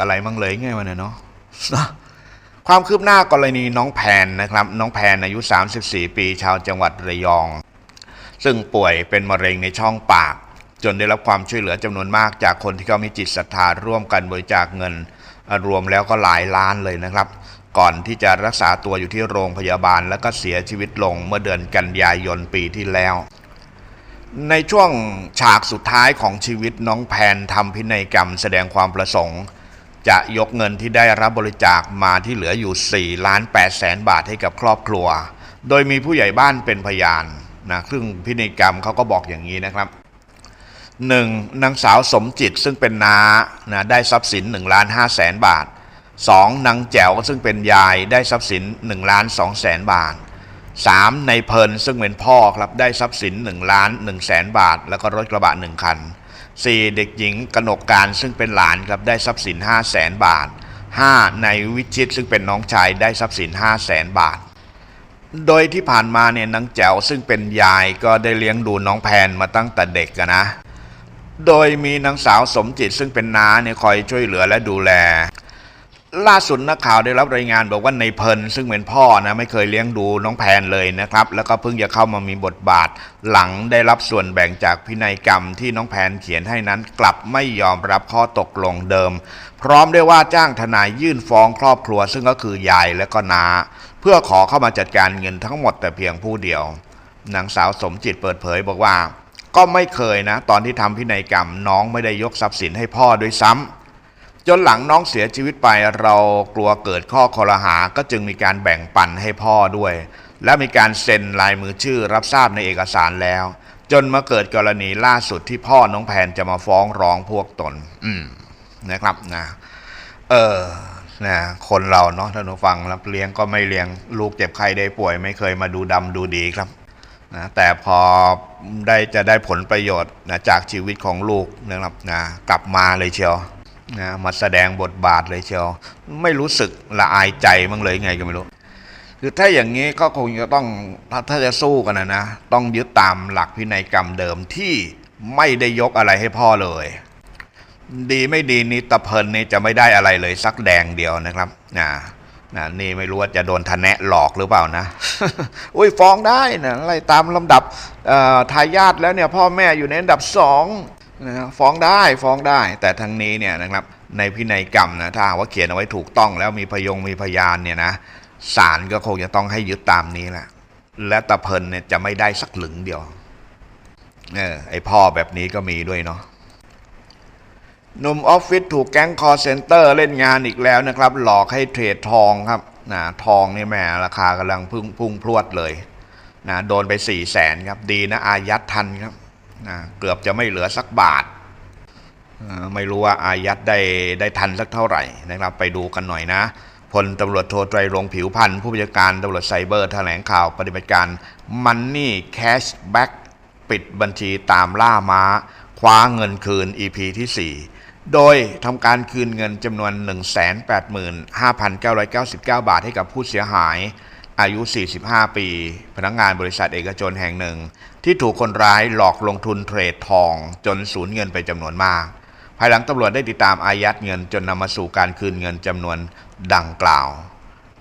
อะไรมั่งเลยไงวะเนี่ยเนาะความคืบหน้ากรณีน้องแพนนะครับ น้องแพนอายุ 34 ปีชาวจังหวัดระยอง ซึ่งป่วยเป็นมะเร็งในช่องปาก จนได้รับความช่วยเหลือจำนวนมากจากคนที่เขามีจิตศรัทธาร่วมกันบริจาคเงิน รวมแล้วก็หลายล้านเลยนะครับ ก่อนที่จะรักษาตัวอยู่ที่โรงพยาบาลแล้วก็เสียชีวิตลงเมื่อเดือนกันยายนปีที่แล้ว ในช่วงฉากสุดท้ายของชีวิตน้องแพนทำพินัยกรรมแสดงความประสงค์ จะยกเงินที่ได้รับบริจาคมาที่เหลืออยู่ 4 ล้าน8แสนบาทให้กับครอบครัว โดยมีผู้ใหญ่บ้านเป็นพยานนะซึ่งพินัยกรรมเขาก็บอกอย่างนี้นะครับหนึ่งนางสาวสมจิตซึ่งเป็นน้านะได้ทรัพย์สิน1ล้าน5แสนบาท 2. นางแจ๋วซึ่งเป็นยายได้ทรัพย์สิน1ล้าน2แสนบาท 3. ในเพลินซึ่งเป็นพ่อครับได้ทรัพย์สิน1ล้าน1แสนบาท แล้วก็รถกระบะ1คัน 4. เด็กหญิงกนกการซึ่งเป็นหลานครับได้ทรัพย์สิน5แสนบาท 5. ในวิชิตซึ่งเป็นน้องชายได้ทรัพย์สิน5แสนบาท โดยที่ผ่านมาเนี่ยนางแจ๋วซึ่งเป็นยายก็ได้เลี้ยงดูน้องแพนมาตั้งแต่เด็กนะ โดยมีนางสาวสมจิตซึ่งเป็นน้าเนี่ยคอยช่วยเหลือและดูแล ล่าสุดนักข่าวได้รับรายงานบอกว่าในเพลินซึ่งเป็นพ่อนะไม่เคยเลี้ยงดูน้องแพนเลยนะครับ แล้วก็เพิ่งจะเข้ามามีบทบาท หลังได้รับส่วนแบ่งจากพินัยกรรมที่น้องแพนเขียนให้นั้นกลับไม่ยอมรับข้อตกลงเดิม พร้อมได้ว่าจ้างทนายยื่นฟ้องครอบครัว ซึ่งก็คือยายและก็นา เพื่อขอเข้ามาจัดการเงินทั้งหมดแต่เพียงผู้เดียวนางสาวสมจิตเปิดเผยบอกว่า ก็ไม่เคยนะ ตอนที่ทำพินัยกรรมน้องไม่ได้ยกทรัพย์สินให้พ่อด้วยซ้ำ จนหลังน้องเสียชีวิตไปเรากลัวเกิดข้อคอรหาก็จึงมีการแบ่งปันให้พ่อด้วย และมีการเซ็นลายมือชื่อรับทราบในเอกสารแล้ว จนมาเกิดกรณีล่าสุดที่พ่อน้องแพนจะมาฟ้องร้องพวกตน อืมนะครับนะเออนะคนเราเนาะท่านผู้ฟังรับเลี้ยงก็ไม่เลี้ยงลูกเจ็บไข้ได้ป่วย ไม่เคยมาดูดำดูดีครับนะแต่พอได้จะได้ผลประโยชน์นะจากชีวิตของลูกนะครับนะกลับมาเลยเชียว นะมาแสดงบทบาทเลยเชียวไม่รู้สึกละอายใจมั้งเลยไงก็ไม่รู้ คือถ้าอย่างนี้ก็คงจะต้องถ้าจะสู้กันนะนะต้องยึดตามหลักพินัยกรรมเดิมที่ไม่ได้ยกอะไรให้พ่อเลย ดีไม่ดีนี่ตะเพลินนี่จะไม่ได้อะไรเลยสักแดงเดียวนะครับนะนะนี่ไม่รู้ว่าจะโดนทะแนะหลอกหรือเปล่านะ อุ้ยฟ้องได้นะอะไรตามลำดับทายาทแล้วเนี่ยพ่อแม่อยู่ในอันดับสอง นะฟ้องได้ฟ้องได้ แต่ทางนี้เนี่ยนะครับในพินัยกรรมนะถ้าหาว่าเขียนเอาไว้ถูกต้องแล้วมีพยงมีพยานเนี่ยนะศาลก็คงจะต้องให้ยึดตามนี้แหละและตะเพลินเนี่ยจะไม่ได้สักหลึงเดียวเออไอพ่อแบบนี้ก็มีด้วยเนาะหนุ่มออฟฟิศถูกแก๊งคอร์เซนเตอร์เล่นงานอีกแล้วนะครับ หลอกให้เทรดทองครับนะทองนี่แหม่ราคากำลังพุ่งพุ่งพรวดเลยนะโดนไป4ี่แสนครับ ดีนะอายัดทันครับ นะเกือบจะไม่เหลือสักบาท ไม่รู้ว่าอายัดได้ได้ทันสักเท่าไหร่นะครับไปดูกันหน่อยนะพลตำรวจโทไตรรงผิวพันธ์ผู้บัญชาการตำรวจไซเบอร์แถลงข่าวปฏิบัติการมันนี่แคชแบ็กปิดบัญชีตามล่าม้า คว้าเงินคืน EP ที่ 4 โดยทำการคืนเงินจำนวน 185,999 บาทให้กับผู้เสียหาย อายุ 45 ปี พนักงงานบริษัทเอกชนแห่งหนึ่ง ที่ถูกคนร้ายหลอกลงทุนเทรดทอง จนสูญเงินไปจำนวนมาก ภายหลังตำรวจได้ติดตามอายัดเงินจนนำมาสู่การคืนเงินจำนวนดังกล่าว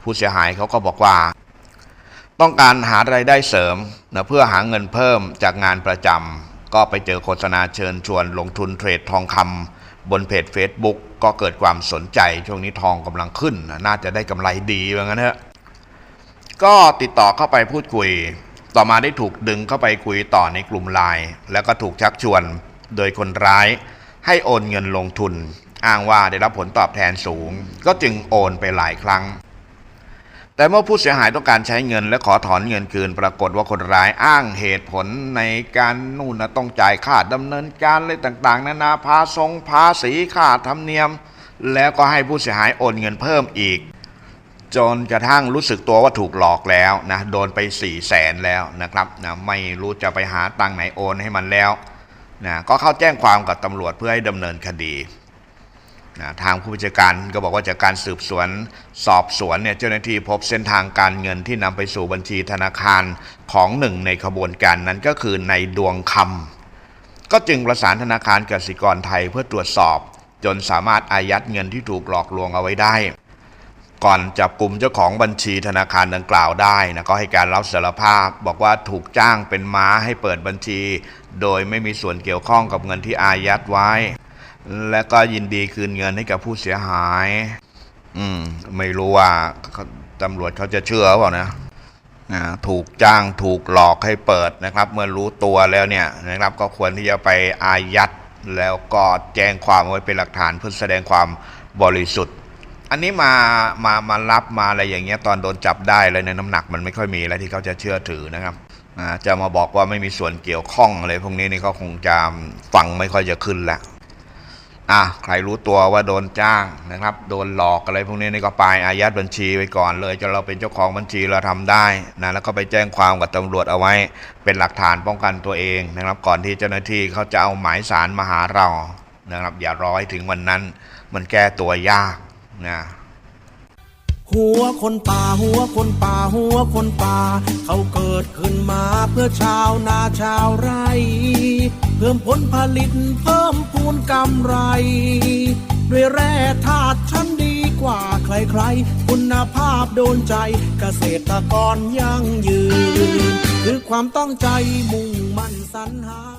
ผู้เสียหายเขาก็บอกว่า ต้องการหารายได้เสริมนะเพื่อหาเงินเพิ่มจากงานประจำก็ไปเจอโฆษณาเชิญชวนลงทุนเทรดทองคำบนเพจ Facebook ก็เกิดความสนใจช่วงนี้ทองกำลังขึ้นนะน่าจะได้กำไรดีว่างั้นเถอะ ก็ติดต่อเข้าไปพูดคุย ต่อมาได้ถูกดึงเข้าไปคุยต่อในกลุ่มไลน์แล้วก็ถูกชักชวนโดยคนร้าย ให้โอนเงินลงทุน อ้างว่าได้รับผลตอบแทนสูง ก็จึงโอนไปหลายครั้ง แต่เมื่อผู้เสียหายต้องการใช้เงิน และขอถอนเงินคืน ปรากฏว่าคนร้ายอ้างเหตุผลในการนู่นนะต้องจ่ายค่าดำเนินการอะไรต่างๆ นานาภาษงภาษีค่าธรรมเนียม แล้วก็ให้ผู้เสียหายโอนเงินเพิ่มอีก จนกระทั่งรู้สึกตัวว่าถูกหลอกแล้วนะโดนไป4ี่แสนแล้วนะครับนะไม่รู้จะไปหาตังไหนโอนให้มันแล้วนะก็เข้าแจ้งความกับตำรวจเพื่อให้ดำเนินคดีนะทางผู้บัญชาการก็บอกว่าจากการสืบสวนสอบสวนเนี่ยเจ้าหน้าที่พบเส้นทางการเงินที่นำไปสู่บัญชีธนาคารของหนึ่งในขบวนการนั้นก็คือในดวงคำก็จึงประสานธนาคารกสิกรไทยเพื่อตรวจสอบ จนสามารถอายัดเงินที่ถูกหลอกลวงเอาไว้ได้ ก่อนจับกลุ่มเจ้าของบัญชีธนาคารดังกล่าวได้นะก็ให้การรับสารภาพ บอกว่าถูกจ้างเป็นม้าให้เปิดบัญชี โดยไม่มีส่วนเกี่ยวข้องกับเงินที่อายัดไว้ และก็ยินดีคืนเงินให้กับผู้เสียหาย อืม ไม่รู้ว่าตำรวจเขาจะเชื่อเปล่านะอ่าถูกจ้างถูกหลอกให้เปิดนะครับ เมื่อรู้ตัวแล้วเนี่ยนะครับ ก็ควรที่จะไปอายัดแล้วก็แจ้งความไว้เป็นหลักฐานเพื่อแสดงความบริสุทธิ์ อันนี้มามามารับมาอะไรอย่างเงี้ยตอนโดนจับได้เลยในน้ำหนักมันไม่ค่อยมีอะไรที่เขาจะเชื่อถือนะครับจะมาบอกว่าไม่มีส่วนเกี่ยวข้องอะไรพวกนี้นี่เขาคงจะฟังไม่ค่อยจะขึ้นแล้วอะใครรู้ตัวว่าโดนจ้างนะครับ โดนหลอกอะไรพวกนี้นี่ก็ไปอายัดบัญชีไว้ก่อนเลยจนเราเป็นเจ้าของบัญชีเราทำได้นะแล้วก็ไปแจ้งความกับตำรวจเอาไว้ เป็นหลักฐานป้องกันตัวเองนะครับ ก่อนที่เจ้าหน้าที่เขาจะเอาหมายสารมาหาเรานะครับ อย่ารอให้ถึงวันนั้น มันแก้ตัวยาก นะหัวคนป่าหัวคนป่าหัวคนป่า เขาเกิดขึ้นมาเพื่อชาวนาชาวไร่เพิ่มผลผลิตเพิ่มพูนกำไร ด้วยแร่ธาตุชั้นดีกว่าใครๆ คุณภาพโดนใจเกษตรกรยั่งยืน คือความต้องใจมุ่งมั่นสรรหา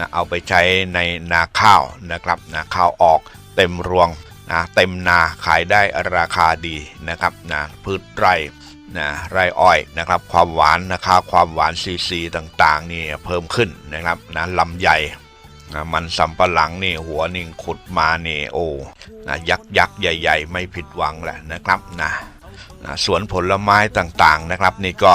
นะเอาไปใช้ในนาข้าวนะครับนะข้าวออกเต็มรวงนะเต็มนาขายได้ราคาดีนะครับนะพืชไร่นะไร่อ้อยนะครับความหวานนะคะความหวานซีซีต่างๆนี่เพิ่มขึ้นนะครับนะลำใหญ่นะมันสำปะหลังนี่หัวนิ่งขุดมานี่โอ้นะยักษ์ยักษ์ใหญ่ ๆ ไม่ผิดหวังแหละนะครับนะนะสวนผลไม้ต่างๆนะครับ นี่ก็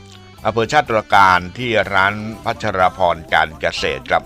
อำเภอชาติตรการที่ร้านพัชรพรการเกษตรครับ